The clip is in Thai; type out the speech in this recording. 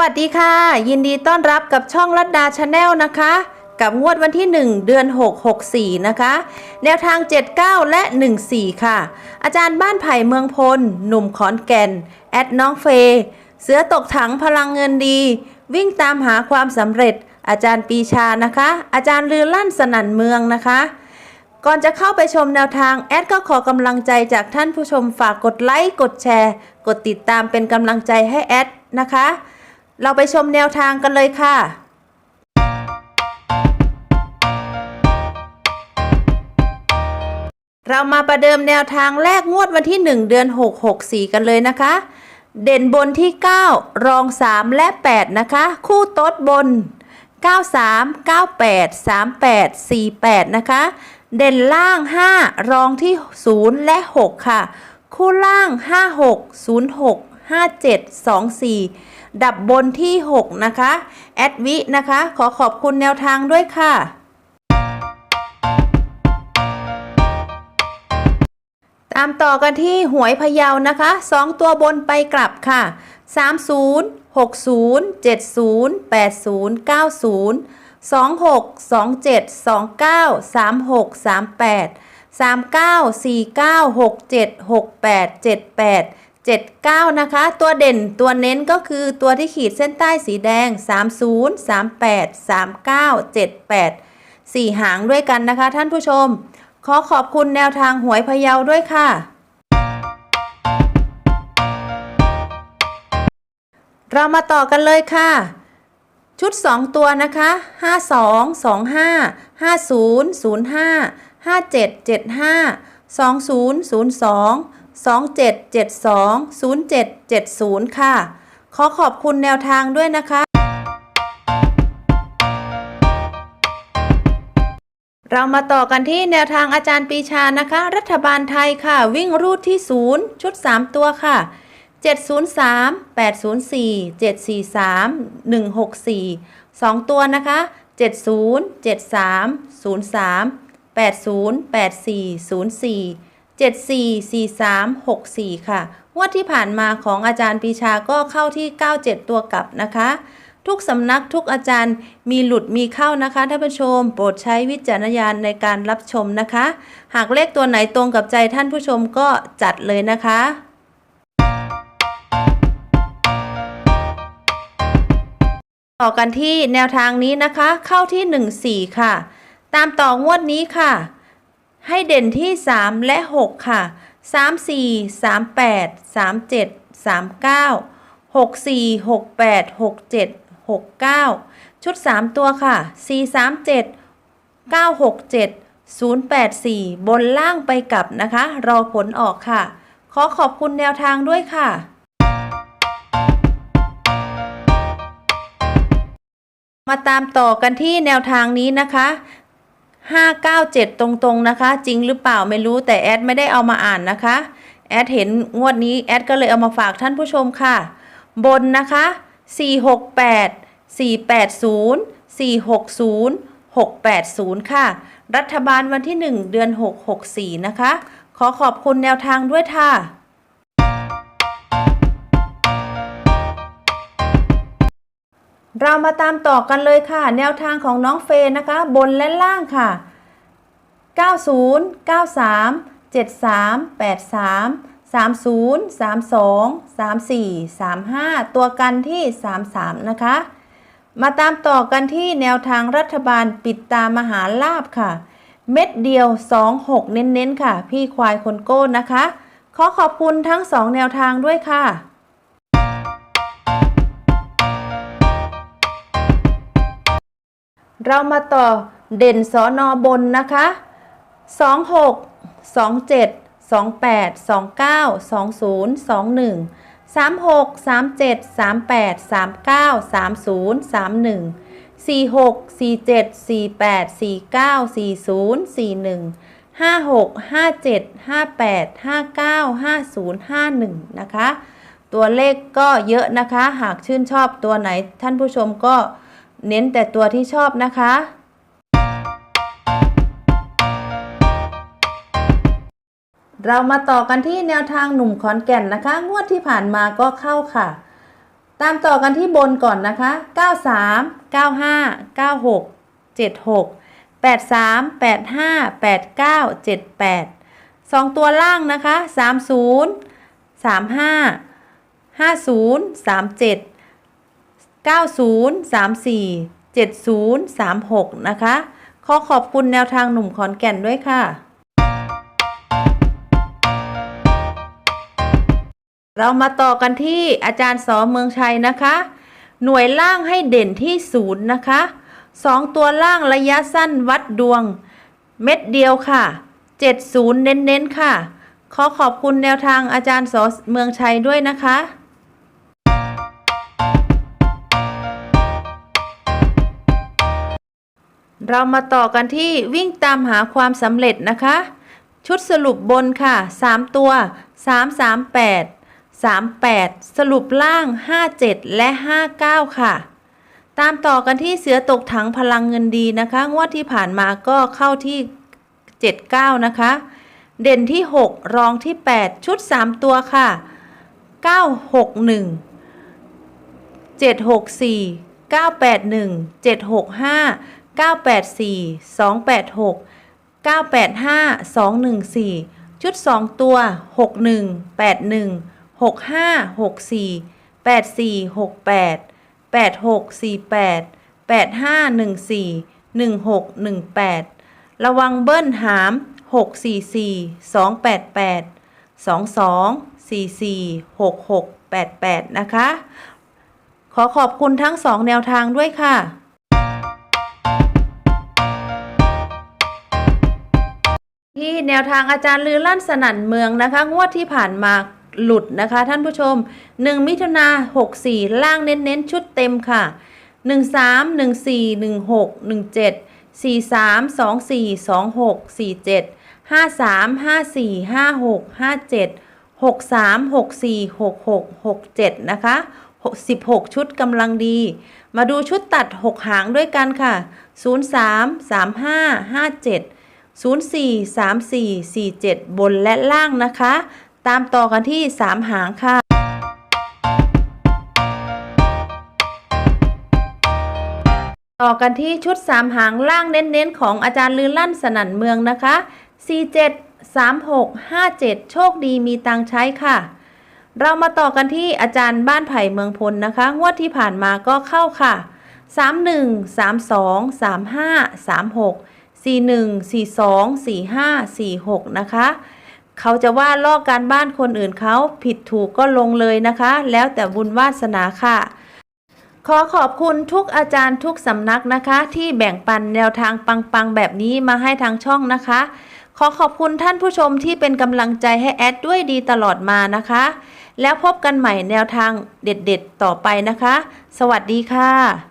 วัสดีค่ะ ยินดีต้อนรับกับช่องรัดดาชาแนลนะคะ กับงวดวันที่ 1 เดือน 6 64 นะคะ แนวทาง 79 และ 14 ค่ะ อาจารย์บ้านไผ่เมืองพล หนุ่มขอนแก่น แอดน้องเฟยเสือตกถังพลังเงินดี วิ่งตามหาความสำเร็จ อาจารย์ปีชานะคะ อาจารย์ลือลั่นสนั่นเมืองนะคะก่อนจะเข้าไปชมแนวทาง แอดก็ขอกำลังใจจากท่านผู้ชมฝากกดไลค์ กดแชร์ กดติดตามเป็นกำลังใจให้แอดนะคะ เราไปชมแนวทางกันเลยค่ะเรามาประเดิมแนวทางแรกงวดวันที่ 1 เดือน 6 6 4 กันเลยนะคะ เด่นบนที่ 9 รอง 3 และ 8 นะคะ คู่โต๊ดบน 93 98 38 48 นะคะ เด่นล่าง 5 รองที่ 0 และ 6 ค่ะ คู่ล่าง 56 06 57 24 ดับบนที่ 6 นะคะ แอดวินะคะ ขอขอบคุณแนวทางด้วยค่ะตามต่อกันที่หวยพะเยานะคะ 2 ตัวบนไปกลับค่ะ 30 60 70 80 90 26 27 29 36 38 39 49 67 68 78 79 นะคะ ตัวเด่นตัวเน้นก็คือตัวที่ขีดเส้นใต้สีแดง 30 38 39 78 4 หางด้วยกันนะคะ ท่านผู้ชม ขอขอบคุณแนวทางหวยพะเยาด้วยค่ะ เรามาต่อกันเลยค่ะ ชุด 2 ตัวนะคะ 52 25 50 05 57 75 20 02 27 72 07 70 ค่ะ ขอขอบคุณแนวทางด้วยนะคะ เรามาต่อกันที่แนวทางอาจารย์ปีชานะคะ รัฐบาลไทยค่ะ วิ่งรูดที่ 0 ชุด 3 ตัวค่ะ 703 804 743 164 2 ตัวนะคะ 70 73 03 80 84 04 74 43 64 ค่ะงวดที่ผ่านมาของอาจารย์ปีชาก็เข้าที่ 97 ตัวกลับนะคะ ทุกสำนักทุกอาจารย์มีหลุดมีเข้านะคะท่านผู้ชม โปรดใช้วิจารณญาณในการรับชมนะคะ หากเลขตัวไหนตรงกับใจท่านผู้ชมก็จัดเลยนะคะต่อกันที่แนวทางนี้นะคะ เข้าที่ 14 ค่ะ ตามต่องวดนี้ค่ะ ให้เด่นที่ 3 และ 6 ค่ะ 34 38 37 39 64 68 67 69 ชุด 3 ตัวค่ะ 437 967 084 บนล่างไปกลับนะคะ รอผลออกค่ะ ขอขอบคุณแนวทางด้วยค่ะมาตามต่อกันที่แนวทางนี้นะคะ 597 ตรงๆนะคะ จริงหรือเปล่าไม่รู้แต่แอดไม่ได้เอามาอ่านนะคะ แอดเห็นงวดนี้แอดก็เลยเอามาฝากท่านผู้ชมค่ะ บนนะคะ 468 480 460 680 ค่ะ รัฐบาลวันที่ 1 เดือน 6 64 นะคะ ขอขอบคุณแนวทางด้วยค่ะ เรามาตามต่อกันเลยค่ะ แนวทางของน้องเฟย์นะคะ บนและล่างค่ะ 90 93 73 83 30 32 34 35 ตัวกันที่ 33 นะคะ มาตามต่อกันที่แนวทางรัฐบาลปิดตามหาลาบค่ะ เม็ดเดียว 26 เน้นๆ ค่ะ พี่ควายคนโก้นะคะ ขอขอบคุณทั้ง 2 แนวทางด้วยค่ะ เรามาต่อเด่นสอนอบนนะคะ 26 27 28 29 20 21 36 37 38 39 30 31 46 47 48 49 40 41 56 57 58 59 50 51 นะคะ ตัวเลขก็เยอะนะคะ หากชื่นชอบตัวไหนท่านผู้ชมก็ เน้นแต่ตัวที่ชอบนะคะ เรามาต่อกันที่แนวทางหนุ่มขอนแก่นนะคะ งวดที่ผ่านมาก็เข้าค่ะ ตามต่อกันที่บนก่อนนะคะ 93 95 96 76 83 85 89 78 2 ตัวล่างนะคะ 30 35 50 37 90 34 70 36 นะคะ ขอขอบคุณแนวทางหนุ่มขอนแก่นด้วยค่ะ เรามาต่อกันที่อาจารย์สอเมืองชัยนะคะ หน่วยล่างให้เด่นที่ศูนย์นะคะสองตัวล่างระยะสั้นวัดดวง เม็ดเดียวค่ะ 70 เน้นๆค่ะ ขอขอบคุณแนวทางอาจารย์สอเมืองชัยด้วยนะคะ เรามาต่อกันที่วิ่งตามหาความสำเร็จนะคะ ชุดสรุปบนค่ะ 3 ตัว 338 38 สรุปล่าง 57 และ 59 ค่ะ ตามต่อกันที่เสือตกถังพลังเงินดีนะคะ งวดที่ผ่านมาก็เข้าที่ 79 นะคะ เด่นที่ 6 รองที่ 8 ชุด 3 ตัวค่ะ 961 764 981 765 984 286 985 214 ชุด 2 ตัว 61 81 65 64 84 68 86 48 85 14 16 18 ระวังเบิ้ลหาม 644 288 22 44 66 88 นะคะ ขอขอบคุณทั้งสองแนวทางด้วยค่ะ ที่แนวทางอาจารย์ลือลั่นสนั่นเมืองนะคะ งวดที่ผ่านมาหลุดนะคะ ท่านผู้ชม 1 มิถุนา64 ล่างเน้นๆ ชุดเต็มค่ะ 13 14 16 17 43 24 26 47 53 54 56 57 63 64 66 67 นะคะ 16 ชุดกำลังดี มาดูชุดตัด 6 หางด้วยกันค่ะ 03 35 57 04 34 47 บนและล่างนะคะ ตามต่อกันที่ 3 หางค่ะต่อกันที่ชุด 3 หางล่างเน้นๆ ของอาจารย์ลือลั่นสนั่นเมืองนะคะ 47 36 57 โชคดีมีตังใช้ค่ะ เรามาต่อกันที่อาจารย์บ้านไผ่เมืองพลนะคะ งวดที่ผ่านมาก็เข้าค่ะ 31 32 35 36 41 42 45 46 นะคะ เขาจะว่าลอกการบ้านคนอื่นเขาผิดถูกก็ลงเลยนะคะ แล้วแต่บุญวาสนาค่ะ ขอขอบคุณทุกอาจารย์ทุกสำนักนะคะ ที่แบ่งปันแนวทางปังๆ แบบนี้มาให้ทางช่องนะคะ ขอขอบคุณท่านผู้ชมที่เป็นกำลังใจให้แอดด้วยดีตลอดมานะคะ แล้วพบกันใหม่แนวทางเด็ดๆ ต่อไปนะคะ สวัสดีค่ะ